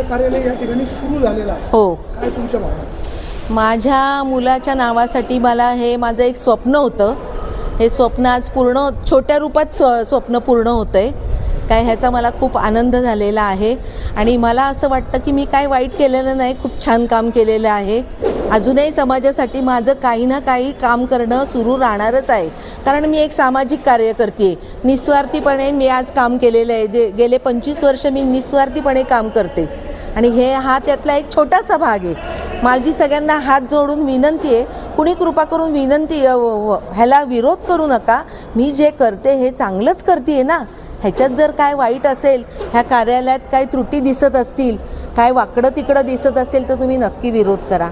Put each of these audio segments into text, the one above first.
कार्यालय या ठिकाणी सुरू झालेलं आहे. हो. काय तुमच्या भावना माझ्या मुलाच्या नावासाठी मला हे माझं एक स्वप्न होतं. हे स्वप्न आज पूर्ण छोट्या रूपात स्व स्वप्न पूर्ण होतं आहे काय ह्याचा मला खूप आनंद झालेला आहे. आणि मला असं वाटतं की मी काय वाईट केलेलं नाही खूप छान काम केलेलं आहे. अजूनही समाजासाठी माझं काही ना काही काम करणं सुरू राहणारच आहे. कारण मी एक सामाजिक कार्य करते निस्वार्थीपणे मी आज काम केलेलं आहे. जे गेले पंचवीस वर्ष मी निस्वार्थीपणे काम करते. आणि हे हा त्यातला एक छोटासा भाग आहे. माझी सगळ्यांना हात जोडून विनंती आहे. कुणी कृपा करून विनंती ह्याला विरोध करू नका. मी जे करते हे चांगलंच करते ना. ह्याच्यात जर काय वाईट असेल ह्या कार्यालयात काय त्रुटी दिसत असतील काय वाकडं तिकडं दिसत असेल तर तुम्ही नक्की विरोध करा.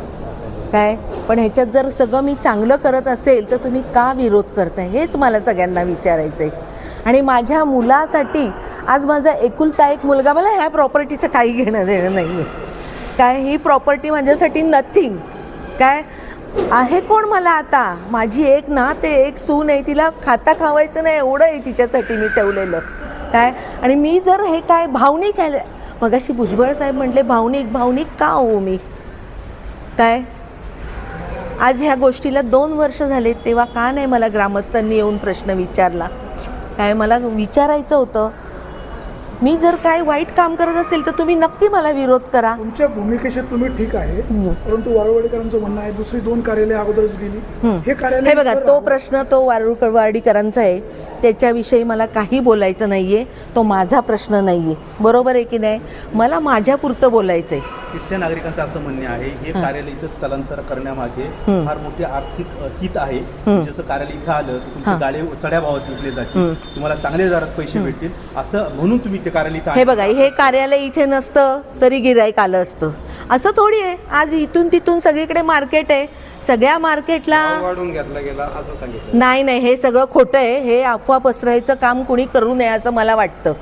काय पण ह्याच्यात जर सगळं मी चांगलं करत असेल तर तुम्ही का विरोध करताय? हेच मला सगळ्यांना विचारायचं आहे आणि माझ्या मुलासाठी आज माझा एकुलता एक मुलगा मला ह्या प्रॉपर्टीचं काही घेणं देणं नाही आहे काय ही प्रॉपर्टी माझ्यासाठी नथिंग काय आहे कोण मला आता? माझी एक ना ते एक सून आहे तिला खाता खावायचं नाही एवढं आहे तिच्यासाठी मी ठेवलेलं. काय आणि मी जर हे काय भावनिक आहे मगाशी भुजबळ साहेब म्हटले भावनिक भावनिक का हो मी? काय आज ह्या गोष्टीला दोन वर्ष झाले तेव्हा का नाही मला ग्रामस्थांनी येऊन प्रश्न विचारला? काय मला विचारायचं होतं? मी जर काय वाईट काम करत असेल तर तुम्ही नक्की मला विरोध करा. तुमच्या भूमिकेशी तुम्ही ठीक आहे परंतु वारवाडीकरांचं म्हणणं आहे दुसरी दोन कार्यालय अगोदरच गेली. हे कार्यालय हे बघा तो. प्रश्न तो वारुकर वाडीकरांचा आहे. त्याच्याविषयी मला काही बोलायचं नाही आहे तो माझा प्रश्न नाही आहे बरोबर आहे की नाही? मला माझ्यापुरतं बोलायचं आहे इथल्या नागरिकांचं असं म्हणणे आहे हे कार्यालय इथं स्थलांतर करण्यामागे फार मोठे आर्थिक हित आहे. जसं कार्यालय इथं आलं तुमची गाडी चढ्या भावात विकले जातील तुम्हाला चांगल्या दरात पैसे भेटतील. असं म्हणून तुम्ही ते कार्यालय हे. बघा हे कार्यालय इथे नसतं तरी गिराईक आलं असतं. असं थोडी आहे. आज इथून तिथून सगळीकडे मार्केट आहे. सगळ्या मार्केटला नाही नाही हे सगळं खोटं आहे. हे अफवा पसरायचं काम कुणी करू नये असं मला वाटतं.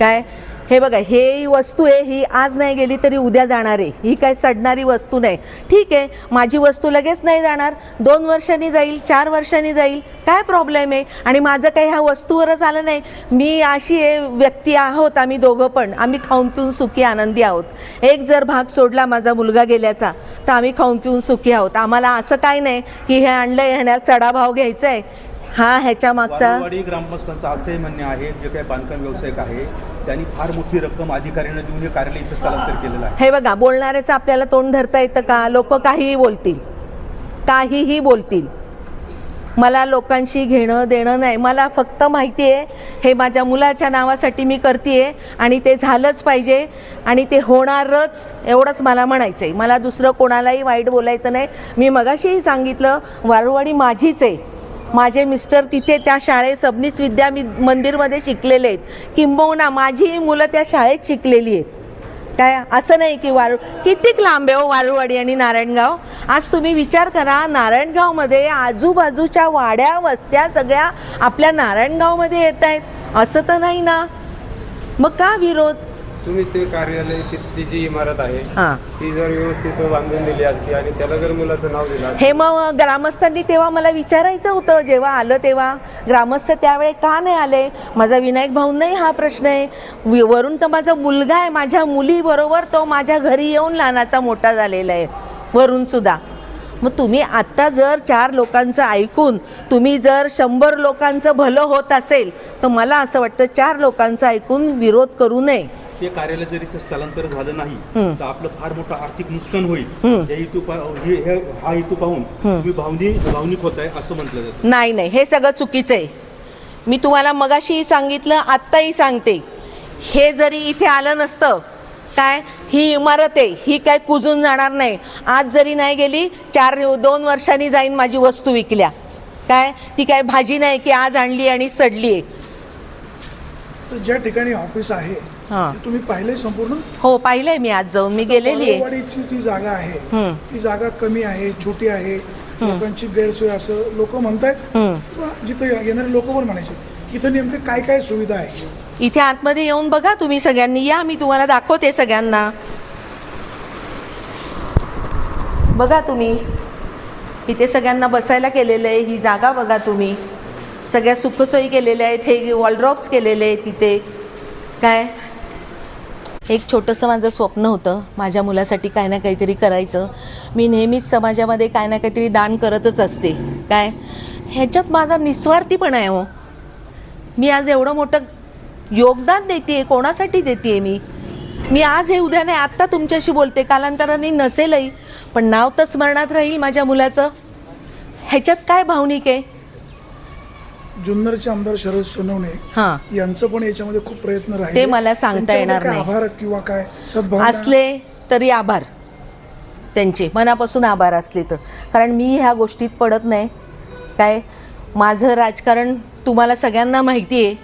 काय? हे बघा हे वस्तू आहे ही आज नाही गेली तरी उद्या जाणार आहे. ही काय सडणारी वस्तू नाही. ठीक आहे माझी वस्तू लगेच नाही जाणार. दोन वर्षांनी जाईल चार वर्षांनी जाईल. काय प्रॉब्लेम आहे? आणि माझं काही ह्या वस्तूवरच आलं नाही. मी अशी आहे व्यक्ती आहोत आम्ही दोघं पण. आम्ही खाऊन पिऊन सुखी आनंदी आहोत. एक जर भाग सोडला माझा मुलगा गेल्याचा तर आम्ही खाऊन पिऊन सुखी आहोत. आम्हाला असं काय नाही की हे आणलंय ह्याण्यात चढाभाव घ्यायचा आहे हा ह्याच्या मागचा ग्रामस्थांचं असे म्हणणे आहे जे काही बांधकाम व्यावसायिक आहे त्यांनी फार मोठी रक्कम अधिकाऱ्यांना देऊन हे कार्यालय इथं स्थलांतर केलेलं आहे. हे बघा बोलणाऱ्याचं आपल्याला तोंड धरता येतं का? लोक काहीही बोलतील. काहीही बोलतील. मला लोकांशी घेणं देणं नाही. मला फक्त माहिती आहे हे माझ्या मुलाच्या नावासाठी मी करते आणि ते झालंच पाहिजे आणि ते होणारच एवढंच मला म्हणायचं आहे मला दुसरं कोणालाही वाईट बोलायचं नाही. मी मगाशीही सांगितलं वारुवाडी माझीच आहे. माझे मिस्टर तिथे त्या शाळेत सबनीस विद्या मी मंदिरमध्ये शिकलेले आहेत. किंबहुना माझी मुलं त्या शाळेत शिकलेली आहेत. काय असं नाही की वारू कितीक लांब आहे हो वारुवाडी आणि नारायणगाव? आज तुम्ही विचार करा नारायणगावमध्ये आजूबाजूच्या वाड्या वस्त्या सगळ्या आपल्या नारायणगावमध्ये येत आहेत. असं तर नाही ना? मग का विरोध? तुम्ही ते कार्यालय तिथली जी इमारत आहे हां. ती जर व्यवस्थित बांधून दिली असती आणि त्याला जर मुलाचं नाव दिलं असतं, हे मग ग्रामस्थांनी तेव्हा मला विचारायचं होतं जेव्हा आलं तेव्हा. ग्रामस्थ त्यावेळी का नाही आले? माझा विनायक भाऊ नाही हा प्रश्न आहे. वि- वरून तर माझा मुलगा आहे माझ्या मुलीबरोबर तो माझ्या घरी येऊन लहानाचा मोठा झालेला आहे वरून सुद्धा. मग तुम्ही आत्ता जर चार लोकांचं ऐकून तुम्ही जर शंभर लोकांचं भलं होत असेल तर मला असं वाटतं चार लोकांचं ऐकून विरोध करू नये. हे कार्यालय जर इथं स्थलांतर झालं नाही तर आपलं फार मोठं आर्थिक नुकसान होईल. या हेतू हे- हे- हा हेतू पाहून तुम्ही भावनिक भावनिक होत आहे असं म्हटलं जातं. नाही नाही. हे सगळं चुकीचं आहे. मी तुम्हाला मगाशीही सांगितलं आत्ताही सांगते. हे जरी इथे आलं नसतं काय? ही इमारत आहे. ही काय कुजून जाणार नाही. आज जरी नाही गेली चार दोन वर्षांनी जाईन माझी वस्तू विकल्या. काय? ती काय भाजी नाही की आज आणली आणि सडली आहे. तर ज्या ठिकाणी ऑफिस आहे हां. ते तुम्ही पाहिले संपूर्ण? हो पाहिलंय मी आज जाऊन. मी गेलेली आहे. जी जागा आहे हम्म. ती जागा कमी आहे छोटी आहे लोकांची गैरसोय असं लोक म्हणतायत. हम्म. किंवा जिथं येणारे लोक पण म्हणायचे इथं नेमके काय काय सुविधा आहे? इथे आतमध्ये येऊन बघा तुम्ही सगळ्यांनी. या मी तुम्हाला दाखवते सगळ्यांना. बघा तुम्ही. इथे सगळ्यांना बसायला केलेलं आहे. ही जागा बघा तुम्ही. सगळ्या सुखसोयी केलेल्या आहेत हे वॉलड्रॉप्स केलेले आहेत तिथे काय? एक छोटंसं माझं स्वप्न होतं माझ्या मुलासाठी काय ना काहीतरी करायचं. मी नेहमीच समाजामध्ये काय ना काहीतरी दान करतच असते. काय? ह्याच्यात माझा निस्वार्थीपणा आहे हो. मी आज एवढं मोठं योगदान देते आहे कोणासाठी देते आहे मी? मी आज हे उद्या नाही आत्ता तुमच्याशी बोलते कालांतराने नसेलही पण नाव तर स्मरणात राहील माझ्या मुलाचं. ह्याच्यात काय भावनिक आहे? जुन्नरचे आमदार शरद सोनवणे हां. यांचं पण याच्यामध्ये खूप प्रयत्न राहिले. ते मला सांगता येणार नाही. आभार किंवा काय सद्भावना? असले तरी आभार. त्यांचे. मनापासून आभार असले तर. कारण मी ह्या गोष्टीत पडत नाही. काय? माझं राजकारण तुम्हाला सगळ्यांना माहिती आहे.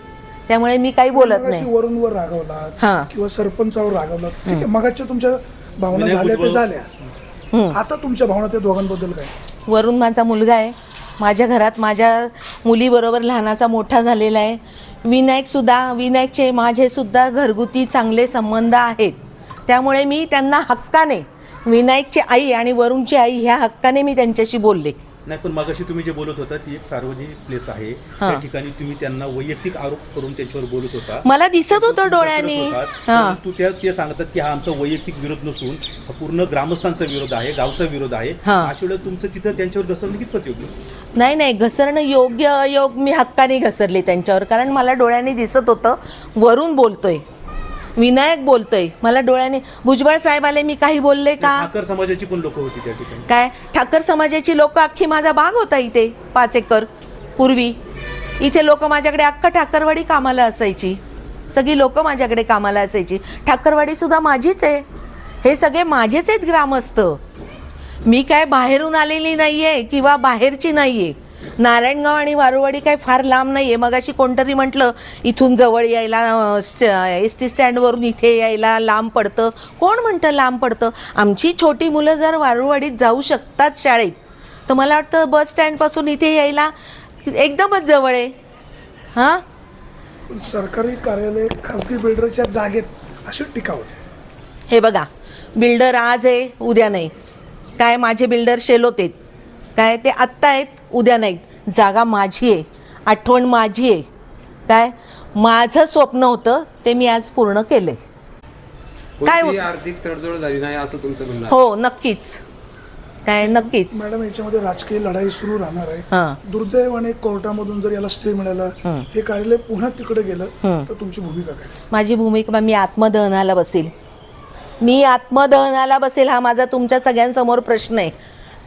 त्यामुळे मी काही बोलत मगाशी नाही. वरूनवर रागवलात हां. किंवा सरपंचावर ठीक आहे, मगाच्या तुमच्या भावना विनय झाल्या ते भुजबळ. झाल्या. आता तुमच्या भावना त्या दोघांबद्दल काय? वरून माझा मुलगा आहे. माझ्या घरात माझ्या मुलीबरोबर लहानाचा मोठा झालेला आहे. विनायकसुद्धा विनायकचे माझेसुद्धा घरगुती चांगले संबंध आहेत. त्यामुळे मी त्यांना हक्काने विनायकची आई आणि वरुणची आई ह्या हक्काने मी त्यांच्याशी बोलले. नाही पण मगाशी तुम्ही जे बोलत होता ती एक सार्वजनिक प्लेस आहे. त्या ठिकाणी तुम्ही त्यांना वैयक्तिक आरोप करून त्यांच्यावर बोलत होता. मला दिसत होतं डोळ्यांनी. परंतु त्या ते सांगतात की हा आमचा वैयक्तिक विरोध नसून हा पूर्ण ग्रामस्थांचा विरोध आहे गावचा विरोध आहे. अशा वेळेला तुमचं तिथं त्यांच्यावर घसरलं कितपत योग्य नाही नाही घसरणं योग्य अयोग मी हक्काने घसरले त्यांच्यावर कारण मला डोळ्यांनी दिसत होतं वरून बोलतोय. विनायक बोलतोय. मला डोळ्याने भुजबळ साहेब आले मी काही बोलले का? ठाकर समाजाची पण लोक होती त्या ठिकाणी. काय? ठाकर समाजाची लोक अख्खी माझा बाग होता इथे पाच एकर पूर्वी. इथे लोक माझ्याकडे अख्खा ठाकरवाडी कामाला असायची. सगळी लोक माझ्याकडे कामाला असायची. ठाकरवाडी सुद्धा माझीच आहे. हे सगळे माझेच आहेत ग्रामस्थ. मी काय बाहेरून आलेली नाही आहे किंवा बाहेरची नाही आहे नारायणगाव आणि वारुवाडी काय फार लांब नाही आहे मग अशी कोणतरी म्हटलं इथून जवळ यायला एस टी स्टँडवरून इथे यायला लांब पडतं. कोण म्हणतं लांब पडतं? आमची छोटी मुलं जर वारुवाडीत जाऊ शकतात शाळेत तर मला वाटतं बस स्टँडपासून इथे यायला एकदमच जवळ आहे. हां? सरकारी कार्यालय खासगी बिल्डरच्या जागेत अशी टीका होते हे बघा बिल्डर आज आहे उद्या नाही. काय माझे बिल्डर शेलोत आहेत. काय ते आत्ता आहेत उद्या नाहीत. जागा माझी आहे आठवण माझी आहे. काय? माझं स्वप्न होतं ते मी आज पूर्ण केले काय कोणतीही हो- आर्थिक तडजोड झाली नाही असं तुमचं म्हणणं आहे. हो नक्कीच. काय नक्कीच. मॅडम याच्यामध्ये राजकीय लढाई सुरू राहणार आहे. हां. दुर्दैवाने कोर्टामधून जर याला स्टे मिळाला हे. कार्यालय पुन्हा तिकडे गेलं तर तुमची भूमिका काय? माझी भूमिका मी आत्मदहनाला बसेल. मी आत्मदहनाला बसेल हा माझा तुमच्या सगळ्यांसमोर प्रश्न आहे.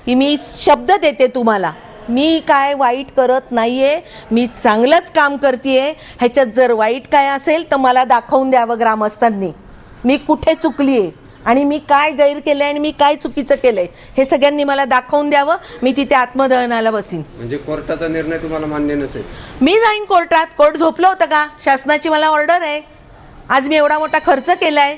की मी शब्द देते तुम्हाला. मी काय वाईट करत नाहीये मी चांगलंच काम करते ह्याच्यात जर वाईट काय असेल तर मला दाखवून द्यावं ग्रामस्थांनी. मी कुठे चुकली आहे आणि मी काय गैर केलंय आणि मी काय चुकीचं केलंय हे सगळ्यांनी मला दाखवून द्यावं मी तिथे आत्मदहनाला बसीन. म्हणजे कोर्टाचा निर्णय तुम्हाला मान्य नसेल. मी जाईन कोर्टात. कोर्ट झोपलं होतं का? शासनाची मला ऑर्डर आहे. आज मी एवढा मोठा खर्च केलाय.